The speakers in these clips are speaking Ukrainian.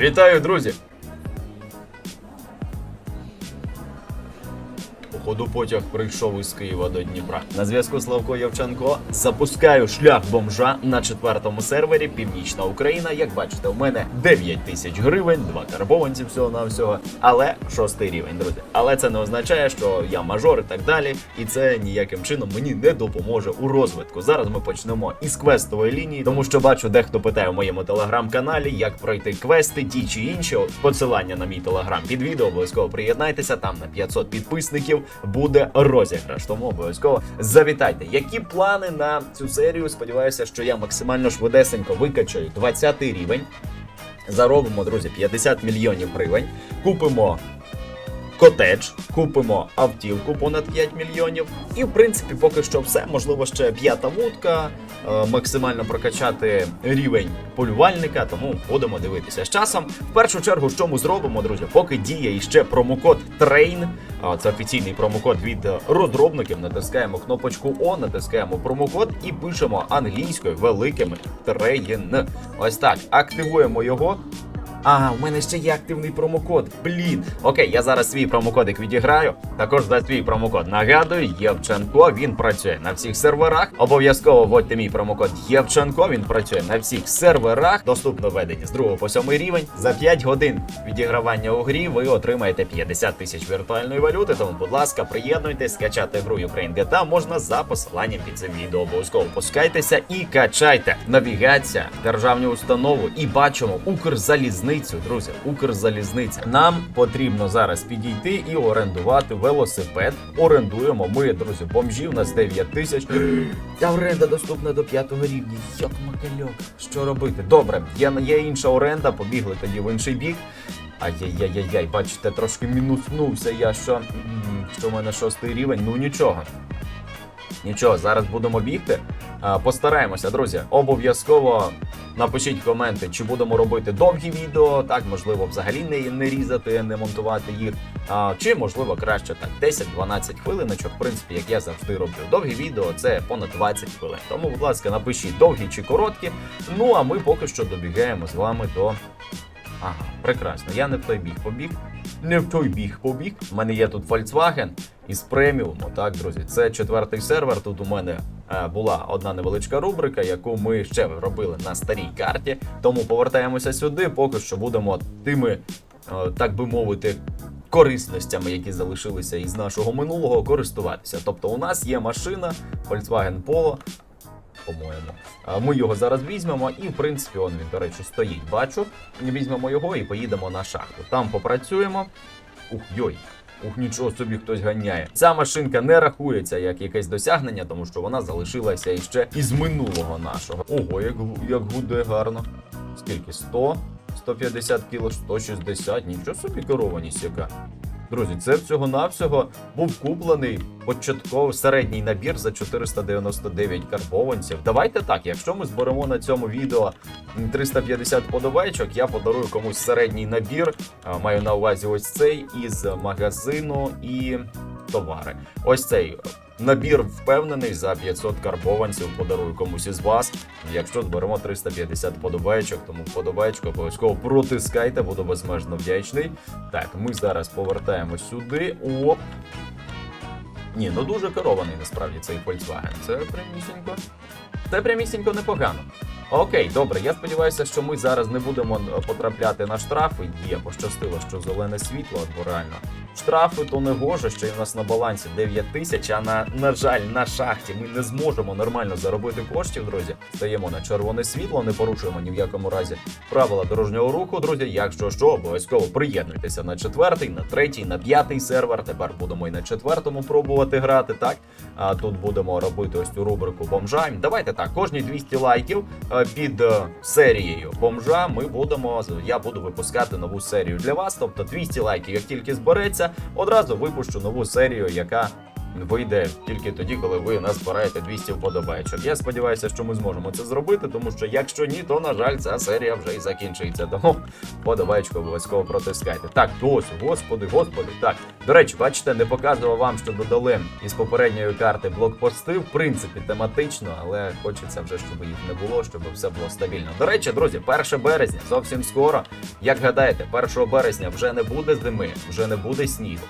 Вітаю, друзі! Походу потяг прийшов із Києва до Дніпра. На зв'язку Славко Євченко запускаю шлях бомжа на четвертому сервері Північна Україна. Як бачите, у мене 9 тисяч гривень, два карбованці всього на всього, але шостий рівень, друзі. Але це не означає, що я мажор і так далі, і це ніяким чином мені не допоможе у розвитку. Зараз ми почнемо із квестової лінії, тому що бачу, дехто питає в моєму телеграм-каналі, як пройти квести, ті чи інші. Посилання на мій телеграм під відео обов'язково приєднайтеся. Там на 500 підписників буде розіграш. Тому обов'язково завітайте. Які плани на цю серію? Сподіваюся, що я максимально швидесенько викачаю 20 рівень. Заробимо, друзі, 50 мільйонів гривень. Купимо котедж, купимо автівку понад 5 мільйонів. І в принципі, поки що все. Можливо, ще п'ята вудка, е, максимально прокачати рівень полювальника. Тому будемо дивитися з часом. В першу чергу, що ми зробимо, друзі, поки діє іще промокод TRAIN, це офіційний промокод від розробників. Натискаємо кнопочку О, натискаємо промокод і пишемо англійською великими TRAIN. Ось так. Активуємо його. А, у мене ще є активний промокод. Блін. Окей, я зараз свій промокодик відіграю. Також за свій промокод нагадую, Євченко. Він працює на всіх серверах. Обов'язково вводьте мій промокод Євченко. Він працює на всіх серверах. Доступно введення з 2 по 7 рівень. За 5 годин відігравання у грі ви отримаєте 50 тисяч віртуальної валюти. Тому, будь ласка, приєднуйтесь, скачати гру Ukraine GTA можна за посиланням під цим відео. Обов'язково пускайтеся і качайте. Навігація, державні установи і бачимо Укрзалізницю, друзі. Укрзалізниця. Нам потрібно зараз підійти і орендувати велосипед. Орендуємо. Ми, друзі, бомжі. У нас 9 тисяч. Та оренда доступна до п'ятого рівня. Як макальок. Що робити? Добре, є, є інша оренда. Побігли тоді в інший бік. Ай-яй-яй-яй, бачите, трошки мінуснувся я, що, що в мене шостий рівень. Ну нічого. Нічого, зараз будемо бігти. Постараємося, друзі. Обов'язково напишіть коменти, чи будемо робити довгі відео, так можливо, взагалі не, не різати, не монтувати їх. А, чи можливо краще так 10-12 хвилиночок. В принципі, як я завжди роблю. Довгі відео це понад 20 хвилин. Тому, будь ласка, напишіть довгі чи короткі. Ну а ми поки що добігаємо з вами до. Ага, прекрасно. Я не в той біг побіг. Не в той біг побіг. У мене є тут Volkswagen із преміуму. Так, друзі, це четвертий сервер. Тут у мене е, була одна невеличка рубрика, яку ми ще робили на старій карті. Тому повертаємося сюди. Поки що будемо тими, е, так би мовити. Корисностями, які залишилися із нашого минулого, користуватися. Тобто, у нас є машина Volkswagen Polo, по-моєму. Ми його зараз візьмемо, і в принципі, он він, до речі, стоїть. Бачу. Візьмемо його і поїдемо на шахту. Там попрацюємо. Ух, йой. Ух, нічого собі хтось ганяє. Ця машинка не рахується як якесь досягнення, тому що вона залишилася іще із минулого нашого. Ого, як, як гуде гарно. Скільки? 100? 150 кіло, 160, нічого собі керованість яка. Друзі, це всього-навсього був куплений початковий середній набір за 499 карбованців. Давайте так, якщо ми зберемо на цьому відео 350 подобайчок, я подарую комусь середній набір. Маю на увазі ось цей із магазину і товари. Ось цей. Набір впевнений за 500 карбованців подарую комусь із вас. Якщо зберемо 350 подобайчок, тому подобайчку обов'язково протискайте, буду безмежно вдячний. Так, ми зараз повертаємось сюди. Оп. Ні, ну дуже керований насправді цей Volkswagen. Це прямісінько. Це прямісінько непогано. Окей, добре. Я сподіваюся, що ми зараз не будемо потрапляти на штрафи. Є, пощастило, що зелене світло, бо реально. Штрафи то не гоже, що у нас на балансі 9 тисяч, а на, на жаль, на шахті ми не зможемо нормально заробити коштів, друзі. Стаємо на червоне світло, не порушуємо ні в якому разі правила дорожнього руху, друзі. Якщо що, обов'язково приєднуйтеся на четвертий, на третій, на п'ятий сервер. Тепер будемо і на четвертому пробувати грати. Так а тут будемо робити ось цю рубрику бомжа. Давайте так, кожні 200 лайків під е, серією бомжа. Ми будемо я буду випускати нову серію для вас. Тобто 200 лайків, як тільки збереться, одразу випущу нову серію, яка вийде тільки тоді, коли ви назбираєте 200 вподобайчик. Я сподіваюся, що ми зможемо це зробити, тому що якщо ні, то на жаль, ця серія вже і закінчується. Тому вподобайчик обов'язково протискайте. Так, досі, господи, господи. Так, до речі, бачите, не показував вам, що додали із попередньої карти блокпости. В принципі, тематично, але хочеться вже, щоб їх не було, щоб все було стабільно. До речі, друзі, 1 березня зовсім скоро. Як гадаєте, 1 березня вже не буде зими, вже не буде снігу.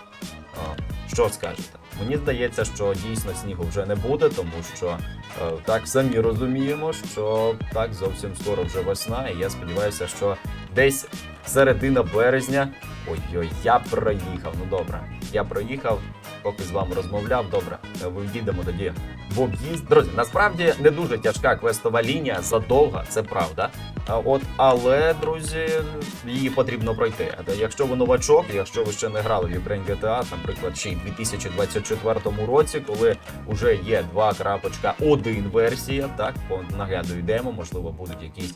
О, що скажете? Мені здається, що дійсно снігу вже не буде, тому що е, так самі розуміємо, що так зовсім скоро вже весна, і я сподіваюся, що десь середина березня. Ой-ой, я проїхав. Ну добре, я проїхав, поки з вами розмовляв. Добре, е, виїдемо тоді в об'їзд. Друзі, насправді не дуже тяжка квестова лінія, задовга, це правда. От, але, друзі, її потрібно пройти. Якщо ви новачок, якщо ви ще не грали в Ukraine GTA, наприклад, ще й в 2024 році, коли вже є 2.1 версія, так по нагадую демо, можливо, будуть якісь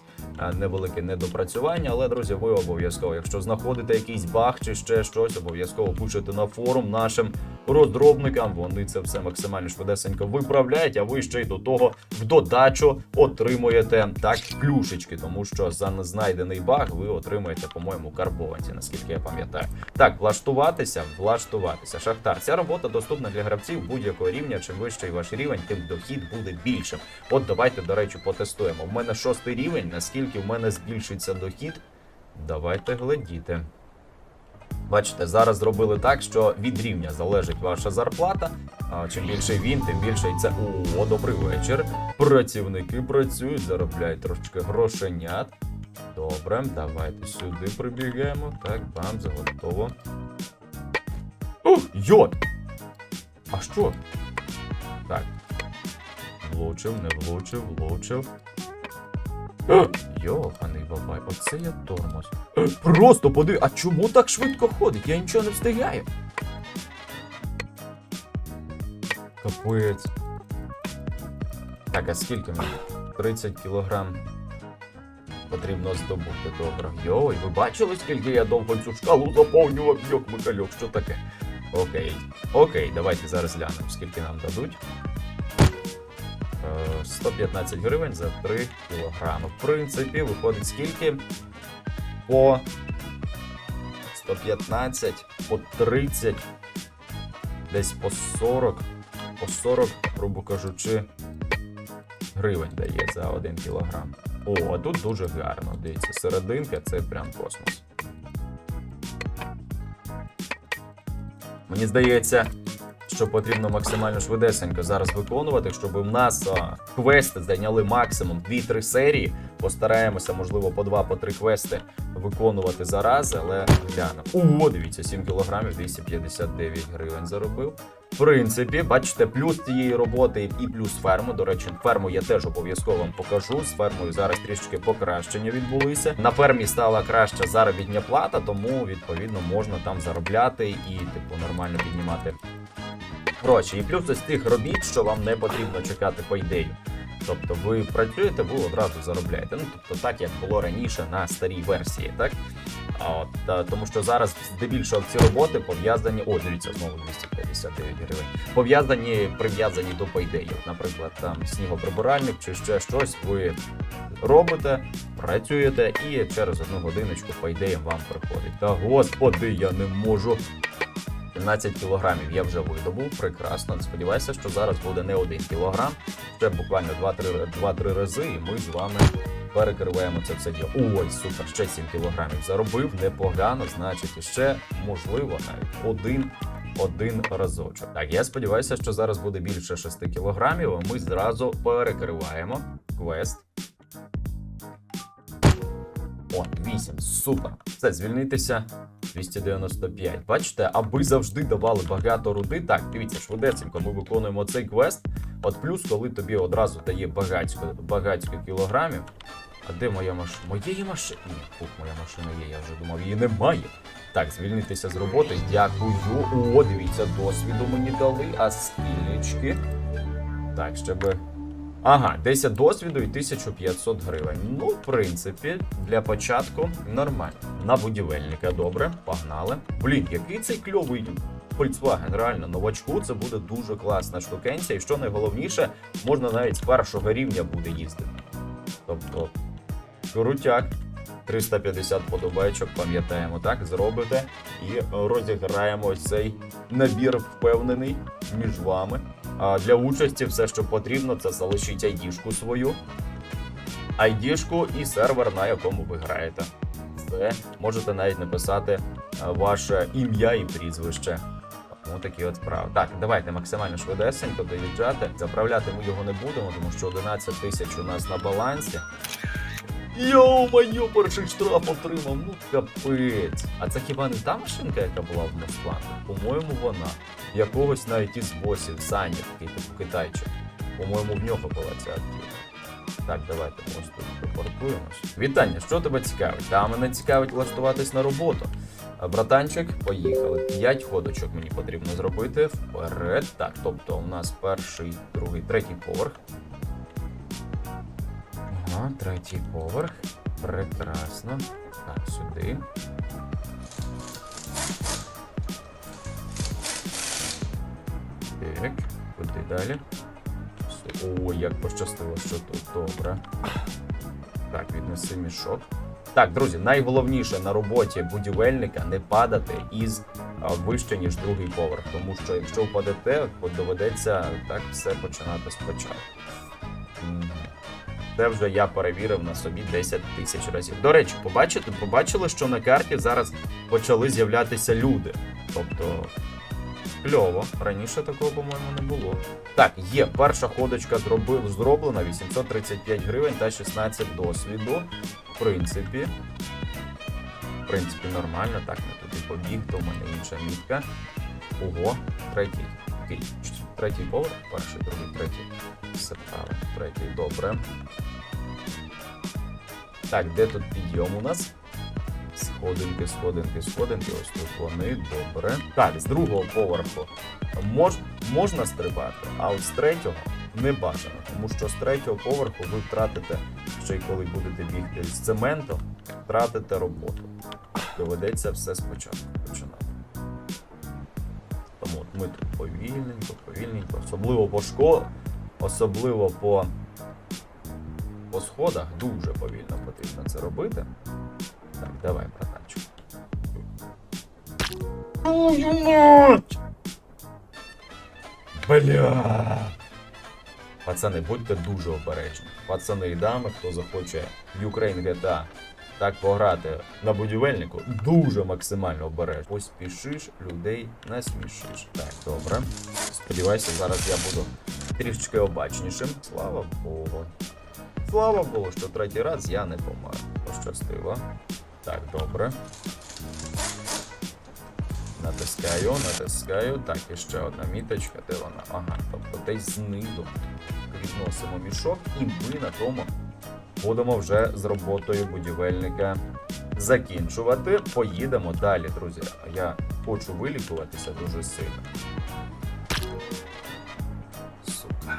невеликі недопрацювання. Але, друзі, ви обов'язково, якщо знаходите якийсь баг чи ще щось, обов'язково пишете на форум нашим розробникам. Вони це все максимально швидесенько виправляють. А ви ще й до того в додачу отримуєте так плюшечки, тому що за незнайдений баг ви отримуєте, по-моєму, карбованці, наскільки я пам'ятаю. Так, влаштуватися, влаштуватися. Шахтар. Ця робота доступна для гравців будь-якого рівня. Чим вищий ваш рівень, тим дохід буде більшим. От давайте, до речі, потестуємо. У мене шостий рівень. Наскільки в мене збільшиться дохід? Давайте глядіти. Бачите, зараз зробили так, що від рівня залежить ваша зарплата. Чим більше він, тим більше і це. О, добрий вечір. Працівники працюють, заробляють трошечки грошенят. Добре, давайте сюди прибігаємо. Так, бам, заготово. О, йо! А що? Так. Влучив, не влучив, влучив. Йоханий бабай, оце я тормоз. Просто поди, а чому так швидко ходить? Я нічого не встигаю. Капець. Так, а скільки мені? 30 кілограм потрібно здобути. Добре. Йой, ви бачили, скільки я довго цю шкалу заповнював? Йок, Микальок, що таке? Окей. Окей, давайте зараз глянемо, скільки нам дадуть. Е, 115 гривень за 3 кілограми. В принципі, виходить скільки? По 115, по 30, десь по 40, по 40, грубо кажучи, гривень дає за 1 кілограм. О, а тут дуже гарно. Дивіться, серединка це прям космос. Мені здається, що потрібно максимально швидесенько зараз виконувати, щоб у нас а, квести зайняли максимум 2-3 серії. Постараємося, можливо, по 2 по 3 квести виконувати зараз, але глянемо. О, дивіться, 7 кілограмів 259 гривень заробив. В принципі, бачите, плюс цієї роботи і плюс ферми. До речі, ферму я теж обов'язково вам покажу. З фермою зараз трішки покращення відбулися. На фермі стала краща заробітня плата, тому відповідно можна там заробляти і типу нормально піднімати гроші. І плюс із тих робіт, що вам не потрібно чекати по ідею. Тобто ви працюєте, ви одразу заробляєте. Ну тобто так як було раніше на старій версії, так? А от та, тому що зараз здебільшого ці роботи пов'язані. О, дивіться, знову 259 гривень. Пов'язані, прив'язані до пойдеїв. Наприклад, там снігоприбиральник чи ще щось ви робите, працюєте, і через одну годиночку по ідеям вам приходить. Та господи, я не можу. 17 кілограмів я вже видобув. Прекрасно. Сподіваюся, що зараз буде не 1 кілограм. Ще буквально 2-3 2-3 рази, і ми з вами перекриваємо це все діло. Ой, супер, ще 7 кілограмів заробив. Непогано, значить, ще можливо навіть один. Один разочок. Так, я сподіваюся, що зараз буде більше 6 кілограмів. а Ми зразу перекриваємо квест. О, 8, супер. Все, звільнитися. 295. Бачите, аби завжди давали багато руди. Так, дивіться, швидесенько ми виконуємо цей квест. От плюс, коли тобі одразу дає багатько, багатько кілограмів. А де моя машина? Моєї машини. Тут моя машина є, я вже думав, її немає. Так, звільнитися з роботи. Дякую. О, дивіться, досвіду мені дали, а скільки. Так, щоб. Ага, 10 досвіду і 1500 гривень. Ну, в принципі, для початку нормально. На будівельника добре, погнали. Блін, який цей кльовий Volkswagen, реально новачку це буде дуже класна штукенця, і що найголовніше, можна навіть з першого рівня буде їздити. Тобто, крутяк. 350 подобайчок, пам'ятаємо, так, зробите і розіграємо цей набір впевнений між вами. Для участі все, що потрібно, це залишіть айдішку свою, айдішку і сервер, на якому ви граєте. Все, можете навіть написати е, ваше ім'я і прізвище. Тому такі от справи. Так, давайте максимально швидесенько доїжджати. Заправляти ми його не будемо, тому що 11 тисяч у нас на балансі. Йо-моє, перший штраф отримав, ну капець. А це хіба не та машинка, яка була в Москва? По-моєму, вона. Якогось із босів, Сані, такий типу китайчик. По-моєму, в нього була ця актива. Так, давайте ми ось тут припаркуємось. Вітання, що тебе цікавить? Та мене цікавить влаштуватись на роботу. Братанчик, поїхали. П'ять ходочок мені потрібно зробити вперед. Так, тобто у нас перший, другий, третій поверх. Ага, третій поверх. Прекрасно. Так, сюди. Так, куди далі? О, як пощастило, що тут добре. Так, віднеси мішок. Так, друзі, найголовніше на роботі будівельника не падати із вище, ніж другий поверх. Тому що якщо впадете, доведеться так все починати спочатку. Це вже я перевірив на собі 10 тисяч разів. До речі, побачите, побачили, що на карті зараз почали з'являтися люди. Тобто, кльово. Раніше такого, по-моєму, не було. Так, є перша ходочка зроблена 835 гривень та 16 досвіду. В принципі, в принципі, нормально. Так, ми туди побіг, то в мене інша мітка. Ого, третій. Окей, Третій поверх, перший, другий, третій. Все правильно, третій, добре. Так, де тут підйом у нас? Сходинки, сходинки, сходинки. Ось тут вони, добре. Так, з другого поверху мож, можна стрибати, а от з третього не бажано, тому що з третього поверху ви втратите, ще й коли будете бігти з цементом, втратите роботу. Доведеться все спочатку починати. Тому от ми тут повільненько, повільненько, особливо по школі, особливо по, по сходах, дуже повільно потрібно це робити. Так, давай, братанчик. Твою мать! Бля. Пацани, будьте дуже обережні. Пацани і дами, хто захоче в Ukraine GTA так пограти на будівельнику, дуже максимально обережно. Поспішиш, людей не смішиш. Так, добре. Сподіваюся, зараз я буду трішечки обачнішим. Слава Богу. Слава Богу, що третій раз я не помер. Пощастило. Так, добре. Натискаю, натискаю. Так, і ще одна міточка, де вона? Ага, тобто десь знизу відносимо мішок, і ми на тому будемо вже з роботою будівельника закінчувати. Поїдемо далі, друзі. Я хочу вилікуватися дуже сильно. Сука.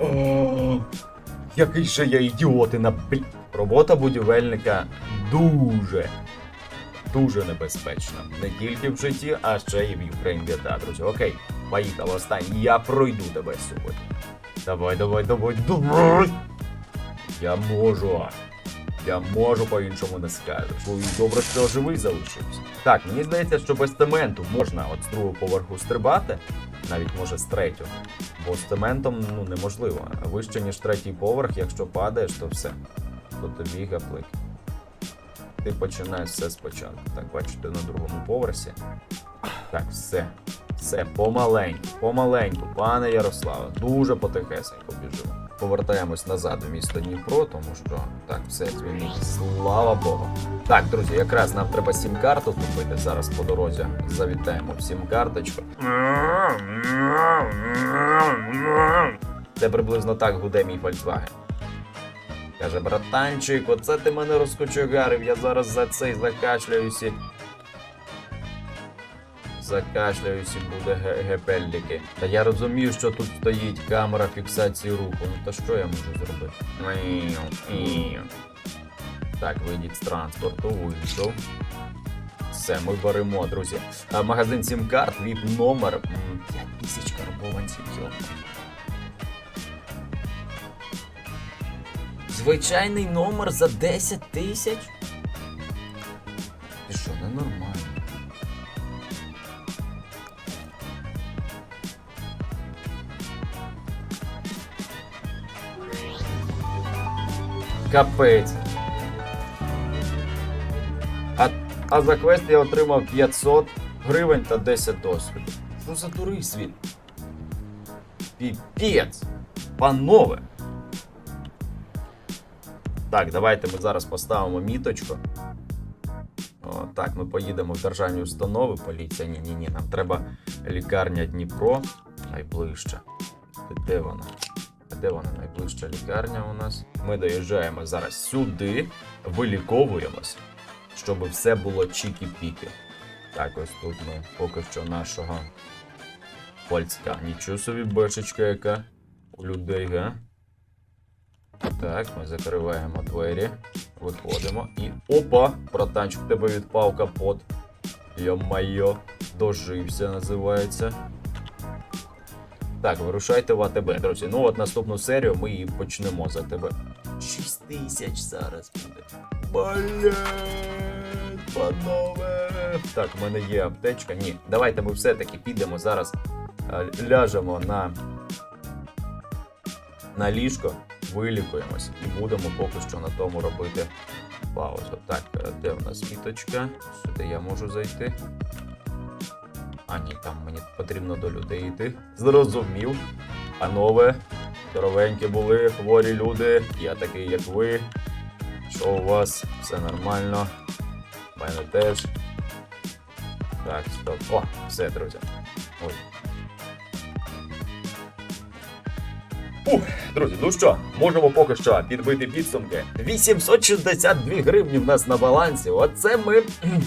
О, який же я ідіотина, блін. Робота будівельника дуже, дуже небезпечна. Не тільки в житті, а ще й в Ukraine GTA, друзі. Окей, поїхали останній. Я пройду тебе сьогодні. Давай, давай, давай, давай. Я можу. Я можу по-іншому не скажеш. Ой, добре, що живий залишився. Так, мені здається, що без цементу можна от з другого поверху стрибати, навіть може з третього. Бо з цементом ну неможливо. Вище, ніж третій поверх, якщо падаєш, то все. То тобі. Ти починаєш все спочатку. Так, бачите, на другому поверсі. Так, все. Все, помаленьку, помаленьку, пане Ярославе, дуже потихесенько біжимо. Повертаємось назад в місто Дніпро, тому що так, все звільнить. Слава Богу. Так, друзі, якраз нам треба сім-карту купити. Зараз по дорозі завітаємо в сім-карточку. Це приблизно так гуде мій Volkswagen. Каже, братанчик, оце ти мене розкочегарив, я зараз за цей закашляюсь і буде ге- гепельдики. Та я розумію, що тут стоїть камера фіксації руху. Ну то що я можу зробити? Так, вийдіть з транспорту, вийшов. Все, ми беремо, друзі. А, Магазин сім-карт, віп номер 5 тисяч карбованців. Звичайний номер за 10 тисяч? Ти що, ненормально? Капець. А, а за квест я отримав 500 гривень та 10 досвіду. Що за дурий світ? Піпець! Панове! Так, давайте ми зараз поставимо міточку. О, так, ми поїдемо в державні установи. Поліція. Ні, ні. Нам треба лікарня Дніпро. Найближче. Де вона? Де вона найближча лікарня у нас? Ми доїжджаємо зараз сюди, виліковуємось, щоб все було чікі-піки. Так, ось тут ми поки що нашого польська. Нічого собі бешечка яка у людей, га? Так, ми закриваємо двері, виходимо і. Опа! Братанчик, тебе відпав капот. Йо-майо, дожився, називається. Так, вирушайте в АТБ, друзі. Ну от наступну серію ми і почнемо за тебе. 6 тисяч зараз буде. Блять, панове. Так, в мене є аптечка. Ні, давайте ми все-таки підемо зараз, е, ляжемо на, на ліжко, вилікуємось і будемо поки що на тому робити паузу. Так, де в нас міточка? Сюди я можу зайти. А, ні, там мені потрібно до людей йти. Зрозумів. Панове, здоровенькі були, хворі люди. Я такий, як ви. Що у вас? Все нормально. У мене теж. Так, стоп. О, все, друзі. Ой. Ух, друзі, ну що, можемо поки що підбити підсумки. 862 гривні в нас на балансі. Оце ми,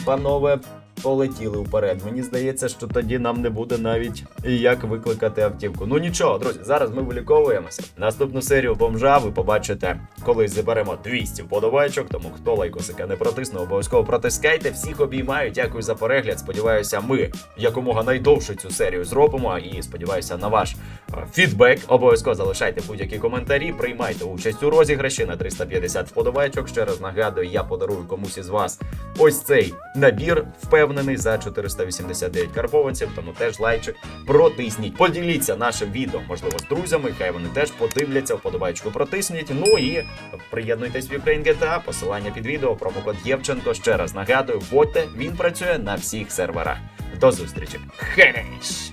панове, полетіли вперед. Мені здається, що тоді нам не буде навіть як викликати автівку. Ну нічого, друзі, зараз ми виліковуємося. Наступну серію бомжа ви побачите, коли заберемо 200 вподобайчок. Тому хто лайкосика не протиснув, обов'язково протискайте. Всіх обіймаю. Дякую за перегляд. Сподіваюся, ми якомога найдовше цю серію зробимо. І сподіваюся на ваш е, фідбек. Обов'язково залишайте будь-які коментарі. Приймайте участь у розіграші на 350 вподобайчок. Ще раз нагадую, я подарую комусь із вас ось цей набір. Впевнений за 489 карбованців. Тому теж лайчик протисніть. Поділіться нашим відео, можливо, з друзями. Хай вони теж подивляться, вподобайчику протисніть. Ну і приєднуйтесь в Ukraine GTA, посилання під відео, промокод Євченко. Ще раз нагадую, вводьте, він працює на всіх серверах. До зустрічі. Хереш!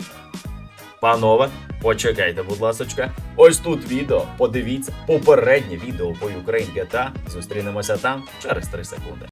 Панове, почекайте, будь ласочка. Ось тут відео. Подивіться попереднє відео по Ukraine GTA. Зустрінемося там через 3 секунди.